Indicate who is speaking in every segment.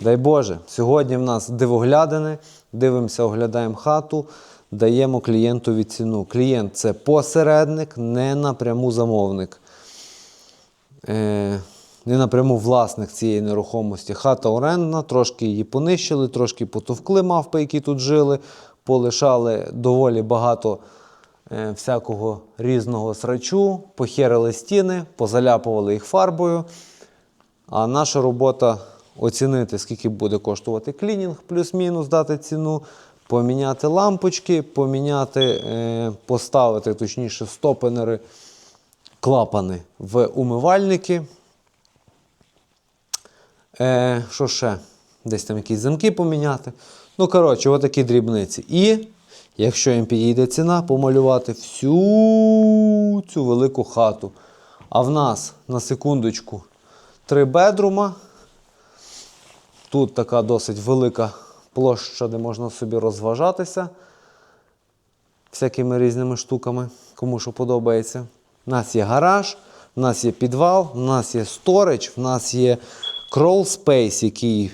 Speaker 1: Дай Боже, сьогодні в нас дивоглядини, дивимося, оглядаємо хату, даємо клієнтові ціну. Клієнт це посередник, не напряму замовник. Е, не напряму власник цієї нерухомості. Хата орендна, трошки її понищили, трошки потовкли мавпи, які тут жили, полишали доволі багато е, всякого різного срачу, похерили стіни, позаляпували їх фарбою. А наша робота оцінити, скільки буде коштувати клінінг, плюс-мінус дати ціну, поміняти лампочки, поміняти, е, поставити, точніше, стопенери, клапани в умивальники. Е, що ще? Десь там якісь замки поміняти. Ну, коротше, отакі дрібниці. І, якщо їм підійде ціна, помалювати всю цю велику хату. А в нас, на секундочку, три бедрума. Тут така досить велика площа, де можна собі розважатися всякими різними штуками, кому що подобається. У нас є гараж, у нас є підвал, у нас є сторич, в нас є crawl space, який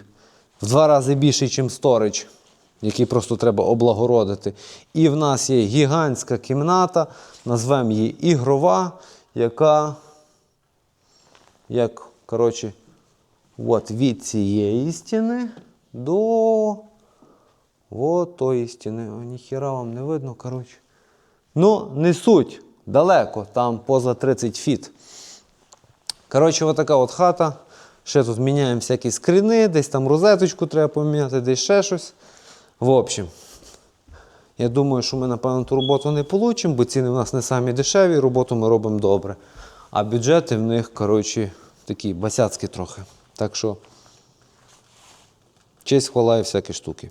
Speaker 1: в два рази більший, ніж сторич, який просто треба облагородити. І в нас є гігантська кімната, назвемо її ігрова, яка, як, коротше, от від цієї стіни до от тої стіни. О, ніхіра вам не видно, коротше. Ну, не суть. Далеко, там поза 30 фіт. Коротше, отака от хата. Ще тут міняємо всякі скріни, десь там розеточку треба поміняти, десь ще щось. В общем, я думаю, що ми, напевно, ту роботу не получимо, бо ціни в нас не самі дешеві, роботу ми робимо добре. А бюджети в них, коротше, такі басяцькі трохи. Так що, честь хвала і всякі штуки.